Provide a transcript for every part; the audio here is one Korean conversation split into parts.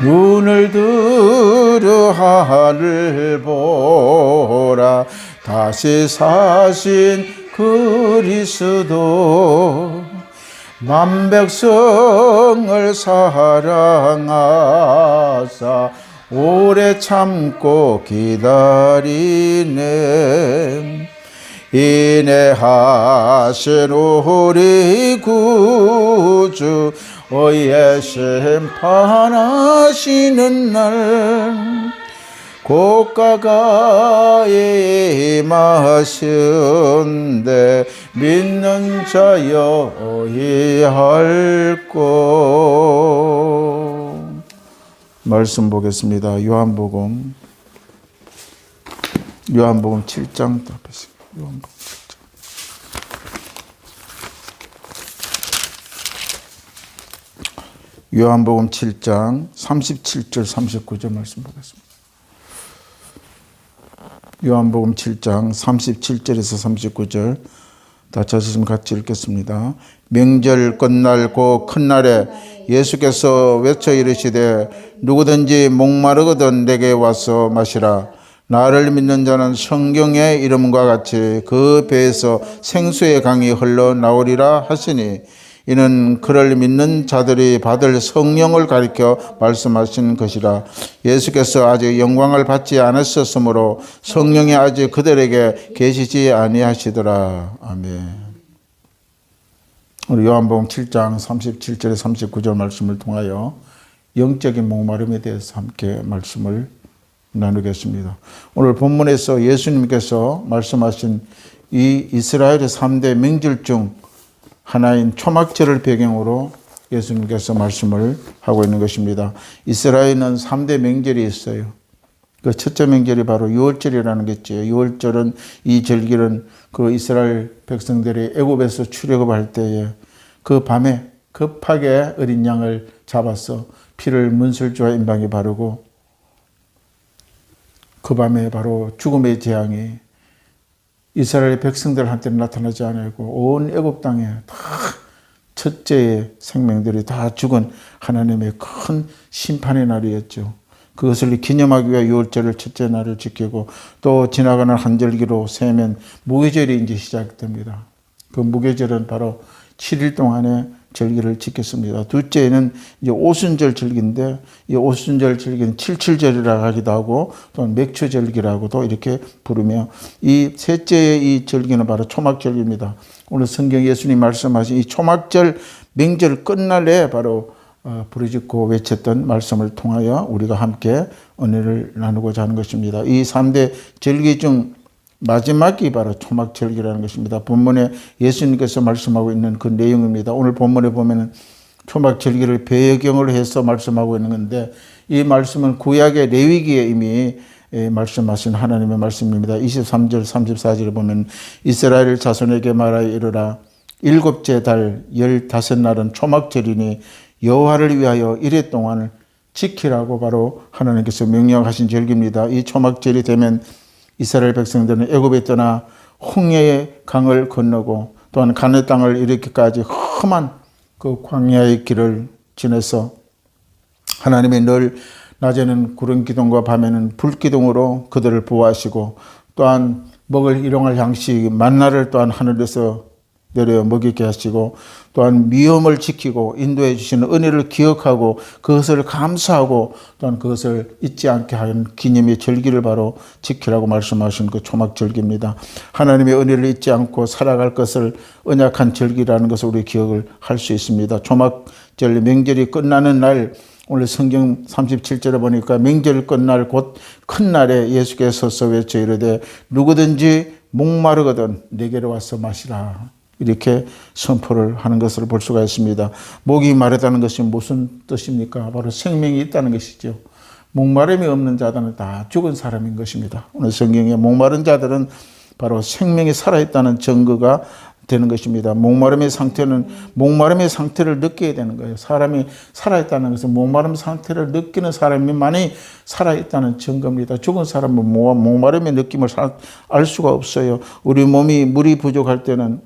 눈을 들어 하늘 보라. 다시 사신 그리스도 만 백성을 사랑하사 오래 참고 기다리네. 인내하신 우리 구주 어의 심판하시는 날 고가가 임하신데 믿는 자여 이할고 말씀 보겠습니다. 요한복음 요한복음 7장 답했습니다. 요한복음 7장. 요한복음 7장 37절 39절 말씀 보겠습니다. 요한복음 7장 37절에서 39절 다 찾으시면 같이 읽겠습니다. 명절 끝날 고 큰 날에 예수께서 외쳐 이르시되 누구든지 목마르거든 내게 와서 마시라. 나를 믿는 자는 성경의 이름과 같이 그 배에서 생수의 강이 흘러 나오리라 하시니 이는 그를 믿는 자들이 받을 성령을 가리켜 말씀하신 것이라 예수께서 아직 영광을 받지 않으셨으므로 성령이 아직 그들에게 계시지 아니하시더라 아멘. 우리 요한복음 7장 37절에 39절 말씀을 통하여 영적인 목마름에 대해서 함께 말씀을 나누겠습니다. 오늘 본문에서 예수님께서 말씀하신 이 이스라엘의 3대 명절 중 하나인 초막절을 배경으로 예수님께서 말씀을 하고 있는 것입니다. 이스라엘은 3대 명절이 있어요. 그 첫째 명절이 바로 유월절이라는 게죠. 유월절은 이 절기는 그 이스라엘 백성들이 애굽에서 출애굽할 때에 그 밤에 급하게 어린 양을 잡아서 피를 문설주와 임방에 바르고 그 밤에 바로 죽음의 재앙이 이스라엘 백성들 한테는 나타나지 않고 온 애굽 땅에 다 첫째의 생명들이 다 죽은 하나님의 큰 심판의 날이었죠. 그것을 기념하기 위해 유월절을 첫째 날을 지키고 또 지나가는 한절기로 세면 무교절이 이제 시작됩니다. 그 무교절은 바로 7일 동안의 절기를 지켰습니다. 둘째는 이제 오순절 절기인데 이 오순절 절기는 칠칠절이라고 하기도 하고 또는 맥추절기라고도 이렇게 부르며 이 셋째의 이 절기는 바로 초막절기입니다. 오늘 성경 예수님 말씀하신 이 초막절 명절 끝날에 바로 어, 부르짖고 외쳤던 말씀을 통하여 우리가 함께 은혜를 나누고자 하는 것입니다. 이 3대 절기 중 마지막이 바로 초막절기라는 것입니다. 본문에 예수님께서 말씀하고 있는 그 내용입니다. 오늘 본문에 보면은 초막절기를 배경으로 해서 말씀하고 있는 건데 이 말씀은 구약의 레위기에 이미 예, 말씀하신 하나님의 말씀입니다. 23절, 34절에 보면 이스라엘 자손에게 말하여 이르라 일곱째 달 열다섯 날은 초막절이니 여호와를 위하여 이래 동안을 지키라고 바로 하나님께서 명령하신 절기입니다. 이 초막절이 되면 이스라엘 백성들은 애굽에 떠나 홍해의 강을 건너고 또한 가나안 땅을 이르기까지 험한 그 광야의 길을 지내서 하나님의 늘 낮에는 구름 기둥과 밤에는 불 기둥으로 그들을 보호하시고 또한 먹을 일용할 양식 만나를 또한 하늘에서 내려 먹이게 하시고 또한 위험을 지키고 인도해 주시는 은혜를 기억하고 그것을 감사하고 또한 그것을 잊지 않게 하는 기념의 절기를 바로 지키라고 말씀하신 그 초막 절기입니다. 하나님의 은혜를 잊지 않고 살아갈 것을 언약한 절기라는 것을 우리 기억을 할 수 있습니다. 초막절 명절이 끝나는 날 오늘 성경 37절에 보니까 명절 끝날 곧 큰 날에 예수께서 외쳐 이르되 누구든지 목마르거든 내게로 와서 마시라. 이렇게 선포를 하는 것을 볼 수가 있습니다. 목이 마르다는 것이 무슨 뜻입니까? 바로 생명이 있다는 것이죠. 목마름이 없는 자들은 다 죽은 사람인 것입니다. 오늘 성경에 목마른 자들은 바로 생명이 살아있다는 증거가 되는 것입니다. 목마름의 상태는 목마름의 상태를 느껴야 되는 거예요. 사람이 살아있다는 것은 목마름 상태를 느끼는 사람이 많이 살아있다는 증거입니다. 죽은 사람은 목마름의 느낌을 알 수가 없어요. 우리 몸이 물이 부족할 때는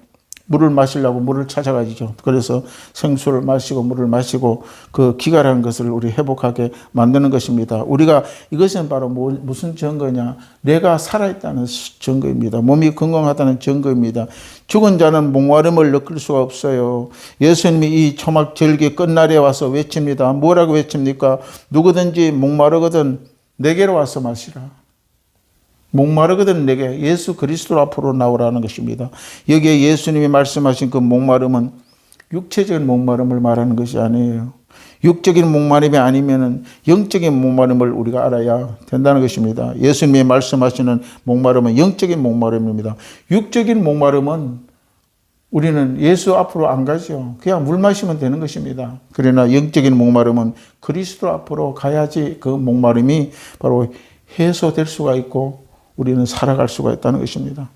물을 마시려고 물을 찾아가지죠. 그래서 생수를 마시고 물을 마시고 그 기가라는 것을 우리 회복하게 만드는 것입니다. 우리가 이것은 바로 뭐, 무슨 증거냐? 내가 살아있다는 증거입니다. 몸이 건강하다는 증거입니다. 죽은 자는 목마름을 느낄 수가 없어요. 예수님이 이 초막 절기 끝날에 와서 외칩니다. 뭐라고 외칩니까? 누구든지 목마르거든 내게로 와서 마시라. 목마르거든 내게 예수 그리스도 앞으로 나오라는 것입니다. 여기에 예수님이 말씀하신 그 목마름은 육체적인 목마름을 말하는 것이 아니에요. 육적인 목마름이 아니면은 영적인 목마름을 우리가 알아야 된다는 것입니다. 예수님이 말씀하시는 목마름은 영적인 목마름입니다. 육적인 목마름은 우리는 예수 앞으로 안 가죠. 그냥 물 마시면 되는 것입니다. 그러나 영적인 목마름은 그리스도 앞으로 가야지 그 목마름이 바로 해소될 수가 있고 우리는 살아갈 수가 있다는 것입니다.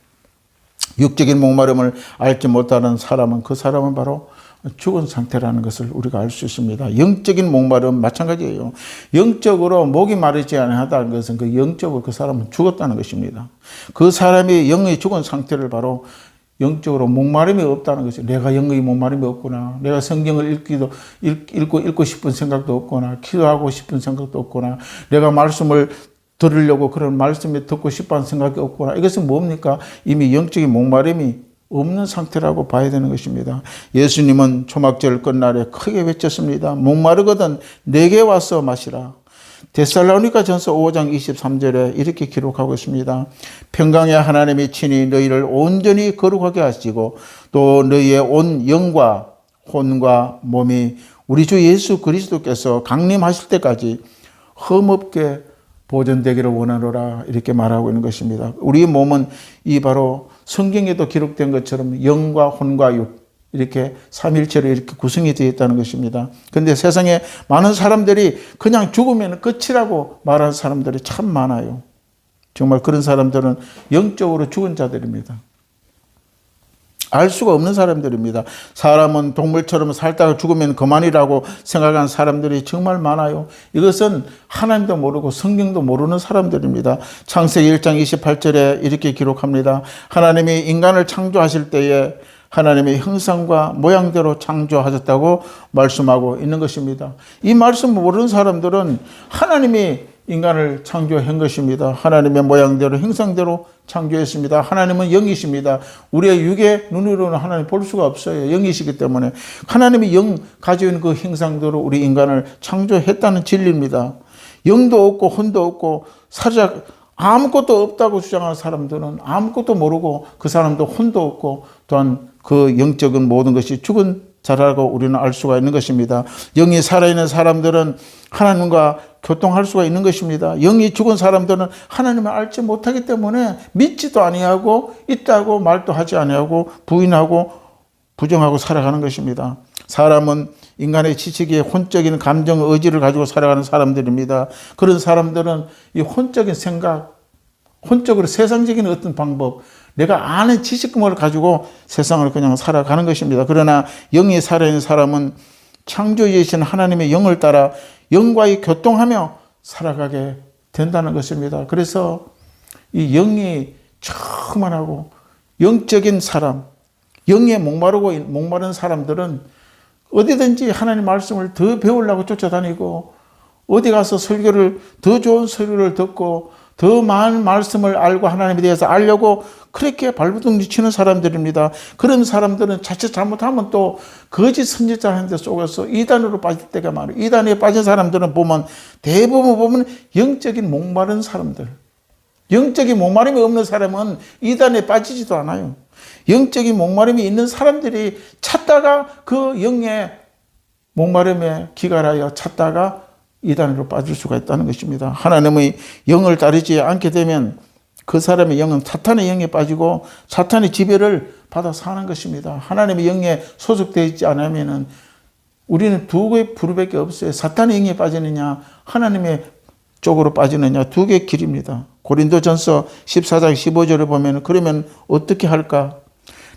육적인 목마름을 알지 못하는 사람은 그 사람은 바로 죽은 상태라는 것을 우리가 알 수 있습니다. 영적인 목마름 마찬가지예요. 영적으로 목이 마르지 않다는 것은 그 영적으로 그 사람은 죽었다는 것입니다. 그 사람이 영의 죽은 상태를 바로 영적으로 목마름이 없다는 것이 내가 영의 목마름이 없구나. 내가 성경을 읽기도 읽 고 읽고 싶은 생각도 없구나. 기도하고 싶은 생각도 없구나. 내가 말씀을 들으려고 그런 말씀을 듣고 싶어 하는 생각이 없구나. 이것은 뭡니까? 이미 영적인 목마름이 없는 상태라고 봐야 되는 것입니다. 예수님은 초막절 끝날에 크게 외쳤습니다. 목마르거든 내게 와서 마시라. 데살로니가 전서 5장 23절에 이렇게 기록하고 있습니다. 평강의 하나님이 친히 너희를 온전히 거룩하게 하시고 또 너희의 온 영과 혼과 몸이 우리 주 예수 그리스도께서 강림하실 때까지 흠없게 보존되기를 원하노라 이렇게 말하고 있는 것입니다. 우리 몸은 이 바로 성경에도 기록된 것처럼 영과 혼과 육 이렇게 삼일체로 이렇게 구성이 되어 있다는 것입니다. 그런데 세상에 많은 사람들이 그냥 죽으면 끝이라고 말하는 사람들이 참 많아요. 정말 그런 사람들은 영적으로 죽은 자들입니다. 알 수가 없는 사람들입니다. 사람은 동물처럼 살다가 죽으면 그만이라고 생각하는 사람들이 정말 많아요. 이것은 하나님도 모르고 성경도 모르는 사람들입니다. 창세기 1장 28절에 이렇게 기록합니다. 하나님이 인간을 창조하실 때에 하나님의 형상과 모양대로 창조하셨다고 말씀하고 있는 것입니다. 이 말씀 모르는 사람들은 하나님이 인간을 창조한 것입니다. 하나님의 모양대로 형상대로 창조했습니다. 하나님은 영이십니다. 우리의 육의 눈으로는 하나님 볼 수가 없어요. 영이시기 때문에 하나님이 영 가지고 있는 그 형상대로 우리 인간을 창조했다는 진리입니다. 영도 없고 혼도 없고 살짝 아무것도 없다고 주장하는 사람들은 아무것도 모르고 그 사람도 혼도 없고 또한 그 영적인 모든 것이 죽은 자라고 우리는 알 수가 있는 것입니다. 영이 살아있는 사람들은 하나님과 교통할 수가 있는 것입니다. 영이 죽은 사람들은 하나님을 알지 못하기 때문에 믿지도 아니하고 있다고 말도 하지 아니하고 부인하고 부정하고 살아가는 것입니다. 사람은 인간의 지식의 혼적인 감정, 의지를 가지고 살아가는 사람들입니다. 그런 사람들은 이 혼적인 생각, 혼적으로 세상적인 어떤 방법, 내가 아는 지식금을 가지고 세상을 그냥 살아가는 것입니다. 그러나 영이 살아있는 사람은 창조주이신 하나님의 영을 따라 영과의 교통하며 살아가게 된다는 것입니다. 그래서 이 영이 충만하고 영적인 사람, 영에 목마르고 목마른 사람들은 어디든지 하나님 말씀을 더 배우려고 쫓아다니고 어디 가서 설교를 더 좋은 설교를 듣고 더 많은 말씀을 알고 하나님에 대해서 알려고 그렇게 발부둥지 치는 사람들입니다. 그런 사람들은 자칫 잘못하면 또 거짓 선지자한테 속아서 이단으로 빠질 때가 많아요. 이단에 빠진 사람들은 보면 대부분 보면 영적인 목마른 사람들. 영적인 목마름이 없는 사람은 이단에 빠지지도 않아요. 영적인 목마름이 있는 사람들이 찾다가 그 영의 목마름에 기갈하여 찾다가 이단으로 빠질 수가 있다는 것입니다. 하나님의 영을 따르지 않게 되면 그 사람의 영은 사탄의 영에 빠지고 사탄의 지배를 받아 사는 것입니다. 하나님의 영에 소속되어 있지 않으면은 우리는 두 개의 부류밖에 없어요. 사탄의 영에 빠지느냐, 하나님의 쪽으로 빠지느냐 두 개의 길입니다. 고린도전서 14장 15절을 보면 그러면 어떻게 할까?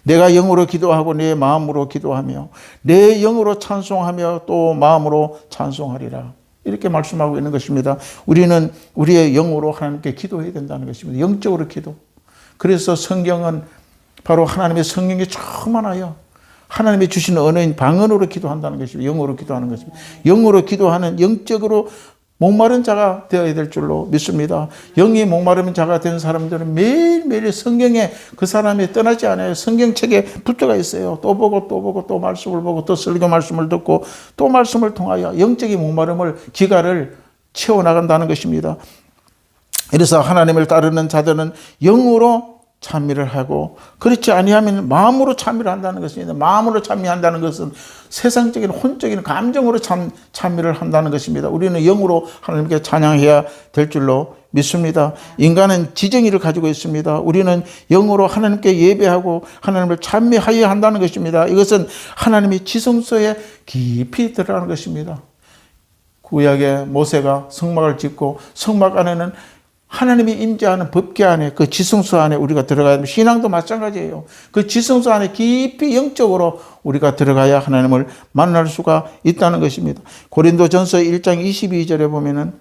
내가 영으로 기도하고 내 마음으로 기도하며 내 영으로 찬송하며 또 마음으로 찬송하리라. 이렇게 말씀하고 있는 것입니다. 우리는 우리의 영으로 하나님께 기도해야 된다는 것입니다. 영적으로 기도. 그래서 성경은 바로 하나님의 성령이 충만하여 하나님이 주신 언어인 방언으로 기도한다는 것입니다. 영어로 기도하는 것입니다. 영어로 기도하는 영적으로 목마른 자가 되어야 될 줄로 믿습니다. 영이 목마른 자가 된 사람들은 매일매일 성경에 그 사람이 떠나지 않아요. 성경책에 붙어가 있어요. 또 보고 또 보고 또 말씀을 보고 또 설교 말씀을 듣고 또 말씀을 통하여 영적인 목마름을 기가를 채워나간다는 것입니다. 그래서 하나님을 따르는 자들은 영으로 참미를 하고 그렇지 아니하면 마음으로 참미를 한다는 것입니다. 마음으로 참미한다는 것은 세상적인 혼적인 감정으로 참 참미를 한다는 것입니다. 우리는 영으로 하나님께 찬양해야 될 줄로 믿습니다. 인간은 지정의를 가지고 있습니다. 우리는 영으로 하나님께 예배하고 하나님을 찬미하여야 한다는 것입니다. 이것은 하나님의 지성소에 깊이 들어가는 것입니다. 구약의 모세가 성막을 짓고 성막 안에는 하나님이 임재하는 법계 안에 그 지성소 안에 우리가 들어가야 됩니다. 신앙도 마찬가지예요. 그 지성소 안에 깊이 영적으로 우리가 들어가야 하나님을 만날 수가 있다는 것입니다. 고린도전서 1장 22절에 보면은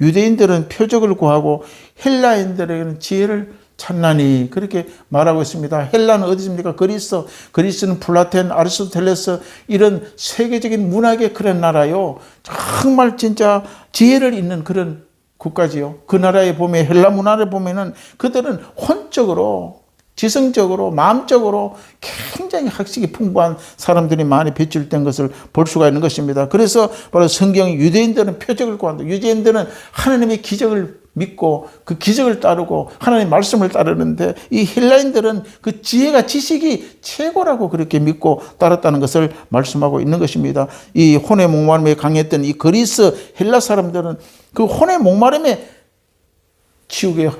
유대인들은 표적을 구하고 헬라인들에게는 지혜를 찾나니 그렇게 말하고 있습니다. 헬라는 어디 있습니까? 그리스. 그리스는 플라텐, 아리스토텔레스 이런 세계적인 문학의 그런 나라요. 정말 진짜 지혜를 잇는 그런 국가지요. 그 나라에 보면 헬라 문화를 보면은 그들은 혼적으로 지성적으로 마음적으로 굉장히 학식이 풍부한 사람들이 많이 배출된 것을 볼 수가 있는 것입니다. 그래서 바로 성경 유대인들은 표적을 구한다. 유대인들은 하나님의 기적을 믿고 그 기적을 따르고 하나님의 말씀을 따르는데 이 헬라인들은 그 지혜가 지식이 최고라고 그렇게 믿고 따랐다는 것을 말씀하고 있는 것입니다. 이 혼의 목마름에 강했던 이 그리스 헬라 사람들은 그 혼의 목마름에 치우게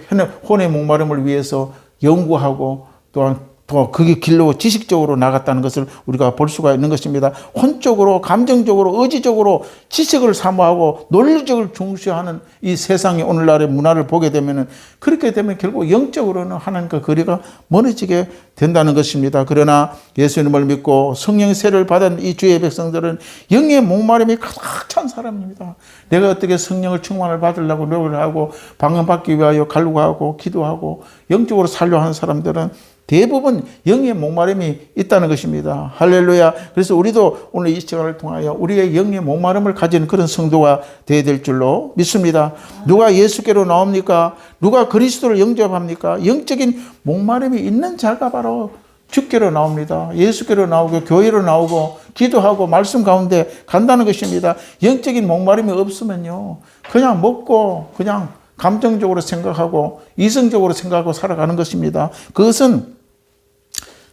혼의 목마름을 위해서 연구하고 또한 또 그게 길로 지식적으로 나갔다는 것을 우리가 볼 수가 있는 것입니다. 혼적으로, 감정적으로, 의지적으로 지식을 사모하고 논리적을 중시하는 이 세상의 오늘날의 문화를 보게 되면은 그렇게 되면 결국 영적으로는 하나님과 거리가 멀어지게 된다는 것입니다. 그러나 예수님을 믿고 성령의 세를 받은 이 주의 백성들은 영의 목마름이 가득 찬 사람입니다. 내가 어떻게 성령을 충만을 받으려고 노력을 하고 방언받기 위하여 갈구하고 기도하고 영적으로 살려 하는 사람들은 대부분 영의 목마름이 있다는 것입니다. 할렐루야. 그래서 우리도 오늘 이 시간을 통하여 우리의 영의 목마름을 가진 그런 성도가 되어야 될 줄로 믿습니다. 누가 예수께로 나옵니까? 누가 그리스도를 영접합니까? 영적인 목마름이 있는 자가 바로 주께로 나옵니다. 예수께로 나오고 교회로 나오고 기도하고 말씀 가운데 간다는 것입니다. 영적인 목마름이 없으면요. 그냥 먹고 그냥 감정적으로 생각하고 이성적으로 생각하고 살아가는 것입니다. 그것은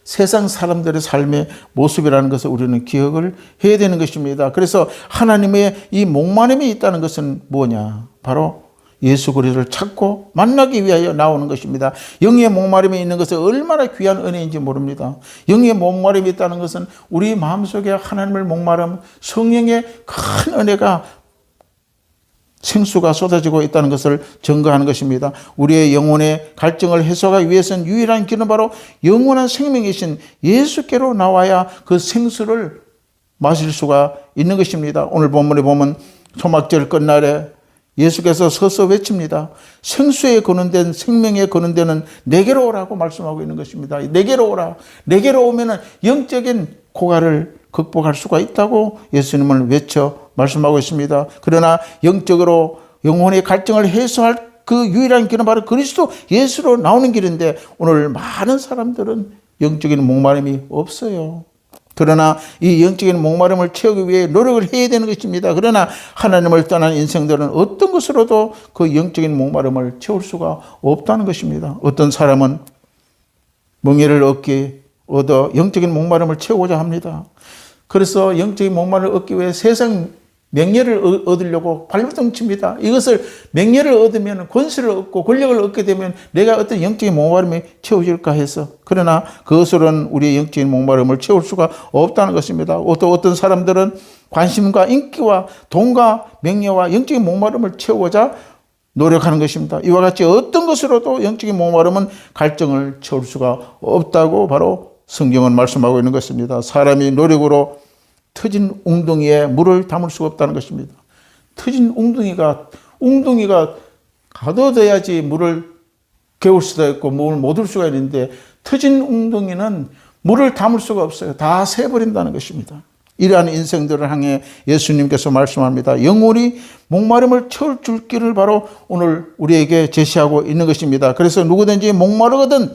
세상 사람들의 삶의 모습이라는 것을 우리는 기억을 해야 되는 것입니다. 그래서 하나님의 이 목마름이 있다는 것은 뭐냐? 바로 예수 그리스도를 찾고 만나기 위하여 나오는 것입니다. 영의 목마름이 있는 것은 얼마나 귀한 은혜인지 모릅니다. 영의 목마름이 있다는 것은 우리 마음속에 하나님을 목마름 성령의 큰 은혜가 생수가 쏟아지고 있다는 것을 증거하는 것입니다. 우리의 영혼의 갈증을 해소하기 위해서는 유일한 길은 바로 영원한 생명이신 예수께로 나와야 그 생수를 마실 수가 있는 것입니다. 오늘 본문에 보면 초막절 끝날에 예수께서 서서 외칩니다. 생수에 거는된 생명에 거는데는 내게로 오라고 말씀하고 있는 것입니다. 내게로 오라. 내게로 오면은 영적인 고갈을 극복할 수가 있다고 예수님을 외쳐 말씀하고 있습니다. 그러나 영적으로 영혼의 갈증을 해소할 그 유일한 길은 바로 그리스도 예수로 나오는 길인데 오늘 많은 사람들은 영적인 목마름이 없어요. 그러나 이 영적인 목마름을 채우기 위해 노력을 해야 되는 것입니다. 그러나 하나님을 떠난 인생들은 어떤 것으로도 그 영적인 목마름을 채울 수가 없다는 것입니다. 어떤 사람은 명예를 얻기 얻어 영적인 목마름을 채우고자 합니다. 그래서 영적인 목마름을 얻기 위해 세상 명예를 얻으려고 발버둥 칩니다. 이것을 명예를 얻으면 권세를 얻고 권력을 얻게 되면 내가 어떤 영적인 목마름이 채워질까 해서 그러나 그것으로는 우리의 영적인 목마름을 채울 수가 없다는 것입니다. 또 어떤 사람들은 관심과 인기와 돈과 명예와 영적인 목마름을 채우고자 노력하는 것입니다. 이와 같이 어떤 것으로도 영적인 목마름은 갈증을 채울 수가 없다고 바로 성경은 말씀하고 있는 것입니다. 사람이 노력으로 터진 웅덩이에 물을 담을 수가 없다는 것입니다. 터진 웅덩이가 웅덩이가 가둬둬야지 물을 개울 수도 있고 물을 못 얻을 수가 있는데 터진 웅덩이는 물을 담을 수가 없어요. 다 새버린다는 것입니다. 이러한 인생들을 향해 예수님께서 말씀합니다. 영혼이 목마름을 채울 줄 길을 바로 오늘 우리에게 제시하고 있는 것입니다. 그래서 누구든지 목마르거든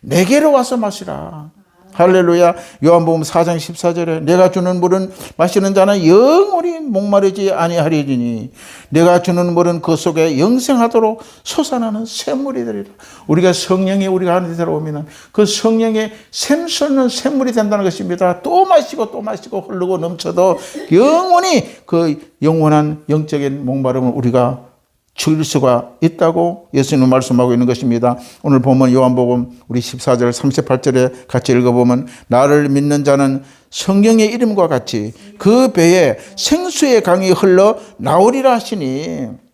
내게로 와서 마시라. 할렐루야. 요한복음 4장 14절에 내가 주는 물은 마시는 자는 영원히 목마르지 아니하리니 내가 주는 물은 그 속에 영생하도록 솟아나는 샘물이 되리라. 우리가 성령이 우리가 안에 들어오면 그 성령의 샘솟는 샘물이 된다는 것입니다. 또 마시고 또 마시고 흐르고 넘쳐도 영원히 그 영원한 영적인 목마름을 우리가 죽일 수가 있다고 예수님은 말씀하고 있는 것입니다. 오늘 보면 요한복음 우리 14절 38절에 같이 읽어보면 나를 믿는 자는 성령의 이름과 같이 그 배에 생수의 강이 흘러 나오리라 하시니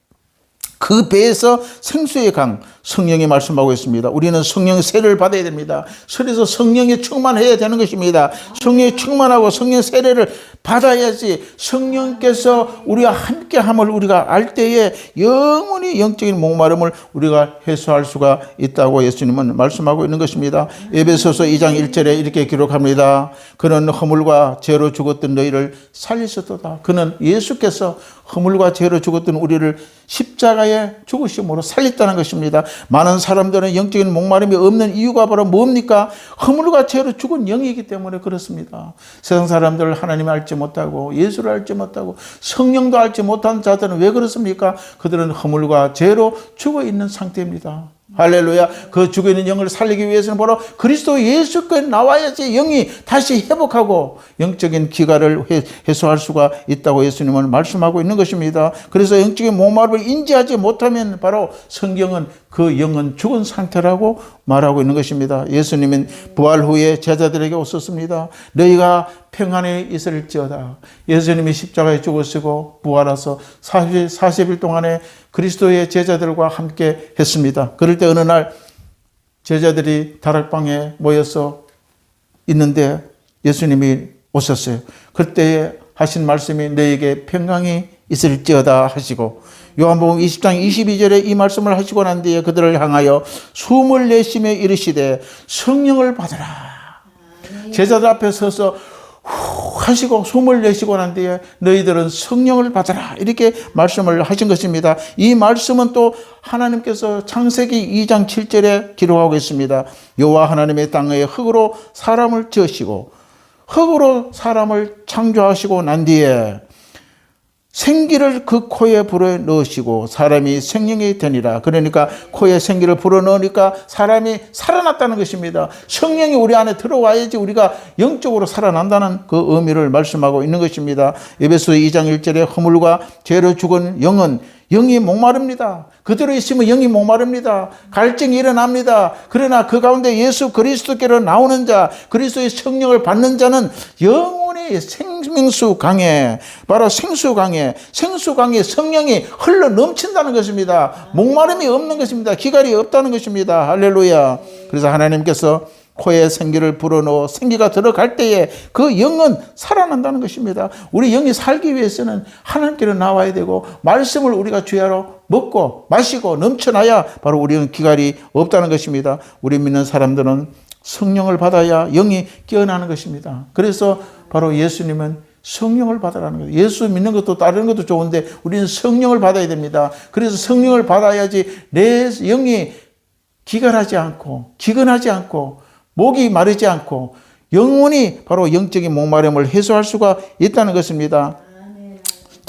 그 배에서 생수의 강 성령이 말씀하고 있습니다. 우리는 성령 세례를 받아야 됩니다. 그래서 성령에 충만해야 되는 것입니다. 성령에 충만하고 성령 세례를 받아야지 성령께서 우리와 함께함을 우리가 알 때에 영원히 영적인 목마름을 우리가 해소할 수가 있다고 예수님은 말씀하고 있는 것입니다. 에베소서 2장 1절에 이렇게 기록합니다. 그는 허물과 죄로 죽었던 너희를 살리셨도다. 그는 예수께서 허물과 죄로 죽었던 우리를 십자가에 죽으심으로 살렸다는 것입니다. 많은 사람들은 영적인 목마름이 없는 이유가 바로 뭡니까? 허물과 죄로 죽은 영이기 때문에 그렇습니다. 세상 사람들 하나님을 알지 못하고 예수를 알지 못하고 성령도 알지 못한 자들은 왜 그렇습니까? 그들은 허물과 죄로 죽어 있는 상태입니다. 할렐루야. 그 죽어 있는 영을 살리기 위해서는 바로 그리스도 예수께 나와야지 영이 다시 회복하고 영적인 기가를 해- 해소할 수가 있다고 예수님은 말씀하고 있는 것입니다. 그래서 영적인 목마름을 인지하지 못하면 바로 성경은 그 영은 죽은 상태라고 말하고 있는 것입니다. 예수님은 부활 후에 제자들에게 오셨습니다. 너희가 평안에 있을지어다. 예수님이 십자가에 죽으시고 부활하서 40, 40일 동안에 그리스도의 제자들과 함께 했습니다. 그럴 때 어느 날 제자들이 다락방에 모여서 있는데 예수님이 오셨어요. 그때에 하신 말씀이 너에게 평강이 있을지어다 하시고 요한복음 20장 22절에 이 말씀을 하시고 난 뒤에 그들을 향하여 숨을 내쉬며 이르시되 성령을 받으라. 제자들 앞에 서서 후 하시고 숨을 내쉬고 난 뒤에 너희들은 성령을 받아라 이렇게 말씀을 하신 것입니다. 이 말씀은 또 하나님께서 창세기 2장 7절에 기록하고 있습니다. 여호와 하나님의 땅에 흙으로 사람을 지으시고 흙으로 사람을 창조하시고 난 뒤에 생기를 그 코에 불어 넣으시고 사람이 생명이 되니라. 그러니까 코에 생기를 불어 넣으니까 사람이 살아났다는 것입니다. 성령이 우리 안에 들어와야지 우리가 영적으로 살아난다는 그 의미를 말씀하고 있는 것입니다. 에베소 2장 1절에 허물과 죄로 죽은 영은 영이 목마릅니다. 그대로 있으면 영이 목마릅니다. 갈증이 일어납니다. 그러나 그 가운데 예수 그리스도께로 나오는 자, 그리스도의 성령을 받는 자는 영원히 생명수 강에, 바로 생수 강에, 생수 강에 성령이 흘러 넘친다는 것입니다. 목마름이 없는 것입니다. 기갈이 없다는 것입니다. 할렐루야. 그래서 하나님께서 코에 생기를 불어넣어 생기가 들어갈 때에 그 영은 살아난다는 것입니다. 우리 영이 살기 위해서는 하나님께로 나와야 되고 말씀을 우리가 주야로 먹고 마시고 넘쳐나야 바로 우리는 기갈이 없다는 것입니다. 우리 믿는 사람들은 성령을 받아야 영이 깨어나는 것입니다. 그래서 바로 예수님은 성령을 받으라는 거예요. 예수 믿는 것도 다른 것도 좋은데 우리는 성령을 받아야 됩니다. 그래서 성령을 받아야지 내 영이 기갈하지 않고 기근하지 않고 목이 마르지 않고 영원히 바로 영적인 목마름을 해소할 수가 있다는 것입니다.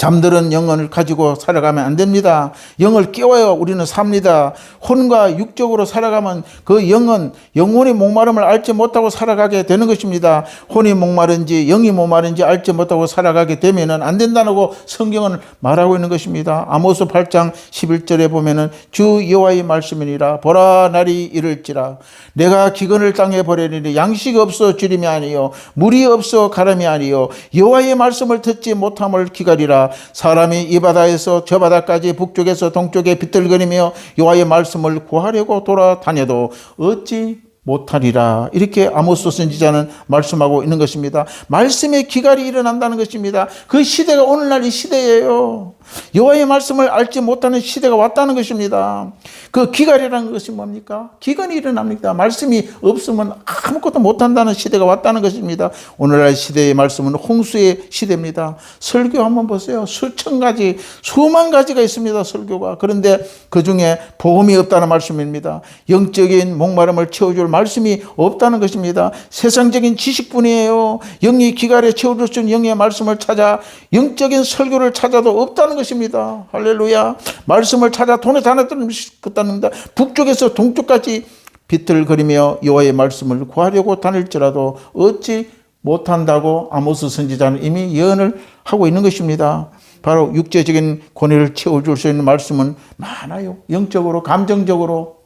잠들은 영혼을 가지고 살아가면 안 됩니다. 영을 깨워야 우리는 삽니다. 혼과 육적으로 살아가면 그 영은 영혼의 목마름을 알지 못하고 살아가게 되는 것입니다. 혼이 목마른지 영이 목마른지 알지 못하고 살아가게 되면은 안 된다고 성경은 말하고 있는 것입니다. 아모스 8장 11절에 보면은 주 여호와의 말씀이니라 보라 날이 이를지라 내가 기근을 땅에 버리니 양식 없어 주림이 아니요 물이 없어 가람이 아니요 여호와의 말씀을 듣지 못함을 기다리라 사람이 이 바다에서 저 바다까지 북쪽에서 동쪽에 비틀거리며 여호와의 말씀을 구하려고 돌아다녀도 어찌 못하리라 이렇게 아모스 선지자는 말씀하고 있는 것입니다. 말씀의 기갈이 일어난다는 것입니다. 그 시대가 오늘날 이 시대예요. 여호와의 말씀을 알지 못하는 시대가 왔다는 것입니다. 그 기갈이라는 것이 뭡니까? 기근이 일어납니다. 말씀이 없으면 아무것도 못한다는 시대가 왔다는 것입니다. 오늘날 시대의 말씀은 홍수의 시대입니다. 설교 한번 보세요. 수천 가지, 수만 가지가 있습니다. 설교가. 그런데 그 중에 복음이 없다는 말씀입니다. 영적인 목마름을 채워줄 말씀이 없다는 것입니다. 세상적인 지식뿐이에요. 영이 기갈에 채워줄 수 있는 영의 말씀을 찾아 영적인 설교를 찾아도 없다는 것입니다. 할렐루야. 말씀을 찾아 돈에 다 냈다는 것입니다. 북쪽에서 동쪽까지 비틀거리며 여호와의 말씀을 구하려고 다닐지라도 얻지 못한다고 아모스 선지자는 이미 예언을 하고 있는 것입니다. 바로 육체적인 권위를 채워줄 수 있는 말씀은 많아요. 영적으로, 감정적으로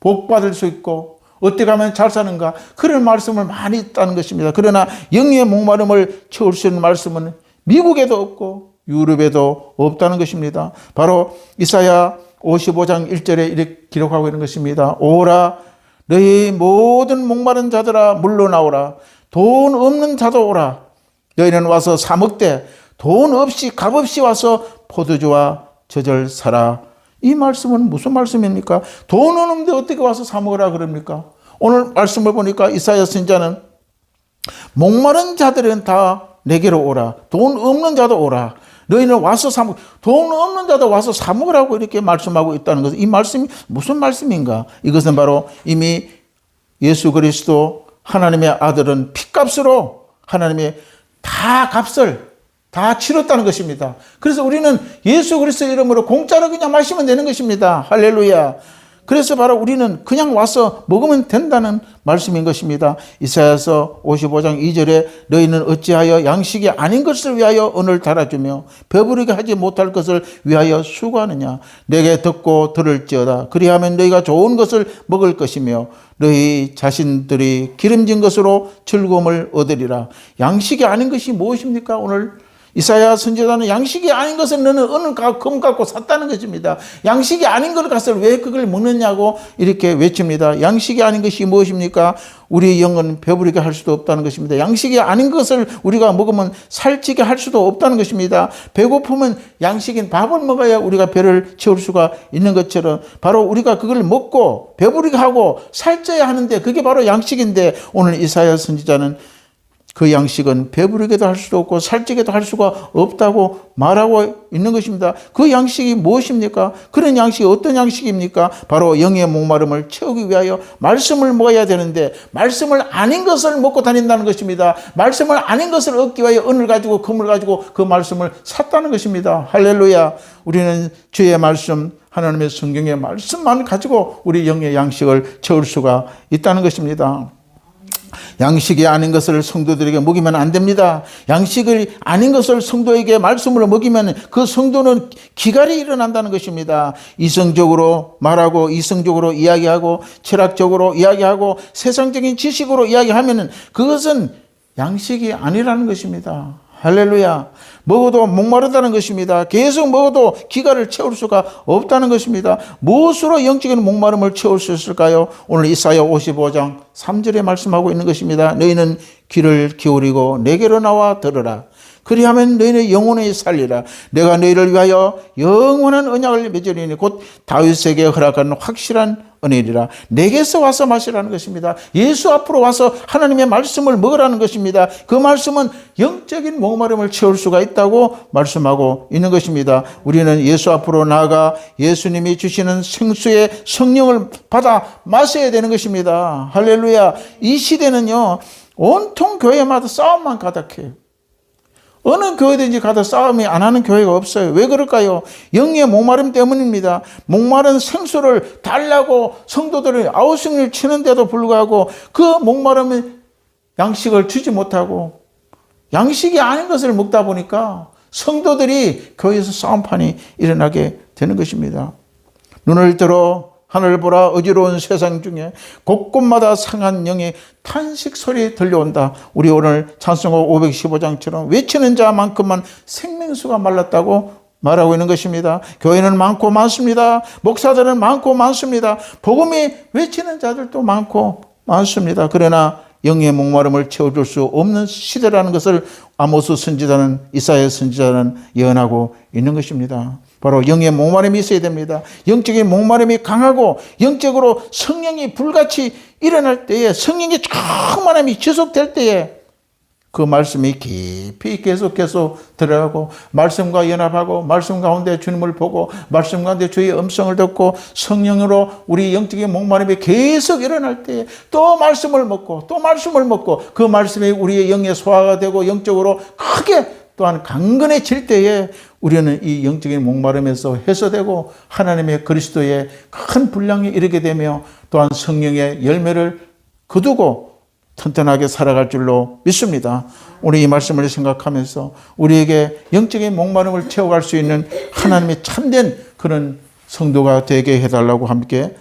복 받을 수 있고 어떻게 하면 잘 사는가 그런 말씀을 많이 있다는 것입니다. 그러나 영의 목마름을 채울 수 있는 말씀은 미국에도 없고 유럽에도 없다는 것입니다. 바로 이사야 55장 1절에 이렇게 기록하고 있는 것입니다. 오라 너희 모든 목마른 자들아 물러나오라 돈 없는 자도 오라 너희는 와서 사 먹되 돈 없이 값 없이 와서 포도주와 저절 사라 이 말씀은 무슨 말씀입니까? 돈 없는데 어떻게 와서 사 먹으라 그럽니까? 오늘 말씀을 보니까 이사야 선자는 목마른 자들은 다 내게로 오라. 돈 없는 자도 오라. 너희는 와서 사 먹, 돈 없는 자도 와서 사 먹으라고 이렇게 말씀하고 있다는 것은 이 말씀이 무슨 말씀인가? 이것은 바로 이미 예수 그리스도 하나님의 아들은 핏값으로 하나님의 다 값을 다 치렀다는 것입니다. 그래서 우리는 예수 그리스도 이름으로 공짜로 그냥 마시면 되는 것입니다. 할렐루야. 그래서 바로 우리는 그냥 와서 먹으면 된다는 말씀인 것입니다. 이사야서 55장 2절에 너희는 어찌하여 양식이 아닌 것을 위하여 언을 달아주며 배부르게 하지 못할 것을 위하여 수고하느냐 내게 듣고 들을지어다 그리하면 너희가 좋은 것을 먹을 것이며 너희 자신들이 기름진 것으로 즐거움을 얻으리라 양식이 아닌 것이 무엇입니까 오늘 이사야 선지자는 양식이 아닌 것을 너는 어느 금 갖고 샀다는 것입니다. 양식이 아닌 걸 갖을 왜 그걸 먹느냐고 이렇게 외칩니다. 양식이 아닌 것이 무엇입니까? 우리 영은 배부르게 할 수도 없다는 것입니다. 양식이 아닌 것을 우리가 먹으면 살찌게 할 수도 없다는 것입니다. 배고프면 양식인 밥을 먹어야 우리가 배를 채울 수가 있는 것처럼 바로 우리가 그걸 먹고 배부르게 하고 살쪄야 하는데 그게 바로 양식인데 오늘 이사야 선지자는 그 양식은 배부르게도 할 수도 없고 살찌게도 할 수가 없다고 말하고 있는 것입니다. 그 양식이 무엇입니까? 그런 양식이 어떤 양식입니까? 바로 영의 목마름을 채우기 위하여 말씀을 먹어야 되는데 말씀을 아닌 것을 먹고 다닌다는 것입니다. 말씀을 아닌 것을 얻기 위하여 은을 가지고 금을 가지고 그 말씀을 샀다는 것입니다. 할렐루야. 우리는 주의 말씀 하나님의 성경의 말씀만 가지고 우리 영의 양식을 채울 수가 있다는 것입니다. 양식이 아닌 것을 성도들에게 먹이면 안 됩니다. 양식을 아닌 것을 성도에게 말씀으로 먹이면 그 성도는 기갈이 일어난다는 것입니다. 이성적으로 말하고 이성적으로 이야기하고 철학적으로 이야기하고 세상적인 지식으로 이야기하면 그것은 양식이 아니라는 것입니다. 할렐루야. 먹어도 목마르다는 것입니다. 계속 먹어도 기가를 채울 수가 없다는 것입니다. 무엇으로 영적인 목마름을 채울 수 있을까요? 오늘 이사야 55장 3절에 말씀하고 있는 것입니다. 너희는 귀를 기울이고 내게로 나와 들으라. 그리하면 너희는 영원히 살리라. 내가 너희를 위하여 영원한 언약을 맺으리니 곧 다윗에게 허락한 확실한 은혜리라. 내게서 와서 마시라는 것입니다. 예수 앞으로 와서 하나님의 말씀을 먹으라는 것입니다. 그 말씀은 영적인 목마름을 채울 수가 있다고 말씀하고 있는 것입니다. 우리는 예수 앞으로 나아가 예수님이 주시는 생수의 성령을 받아 마셔야 되는 것입니다. 할렐루야. 이 시대는요, 온통 교회마다 싸움만 가득해요. 어느 교회든지 가도 싸움이 안 하는 교회가 없어요. 왜 그럴까요? 영의 목마름 때문입니다. 목마른 생수를 달라고 성도들이 아우성을 치는데도 불구하고 그 목마름은 양식을 주지 못하고 양식이 아닌 것을 먹다 보니까 성도들이 교회에서 싸움판이 일어나게 되는 것입니다. 눈을 들어 하늘 보라 어지러운 세상 중에 곳곳마다 상한 영의 탄식 소리 들려온다. 우리 오늘 찬송곡 515장처럼 외치는 자만큼만 생명수가 말랐다고 말하고 있는 것입니다. 교회는 많고 많습니다. 목사들은 많고 많습니다. 복음이 외치는 자들도 많고 많습니다. 그러나 영의 목마름을 채워줄 수 없는 시대라는 것을 아모스 선지자는 이사야 선지자는 예언하고 있는 것입니다. 바로 영의 목마름이 있어야 됩니다. 영적인 목마름이 강하고 영적으로 성령이 불같이 일어날 때에 성령의 충만함이 지속될 때에 그 말씀이 깊이 계속해서 들어가고 말씀과 연합하고 말씀 가운데 주님을 보고 말씀 가운데 주의 음성을 듣고 성령으로 우리 영적인 목마름이 계속 일어날 때 또 말씀을 먹고 또 말씀을 먹고 그 말씀이 우리의 영에 소화가 되고 영적으로 크게 또한 강건해질 때에 우리는 이 영적인 목마름에서 해소되고 하나님의 그리스도의 큰 분량에 이르게 되며 또한 성령의 열매를 거두고 튼튼하게 살아갈 줄로 믿습니다. 우리 이 말씀을 생각하면서 우리에게 영적인 목마름을 채워갈 수 있는 하나님의 참된 그런 성도가 되게 해달라고 함께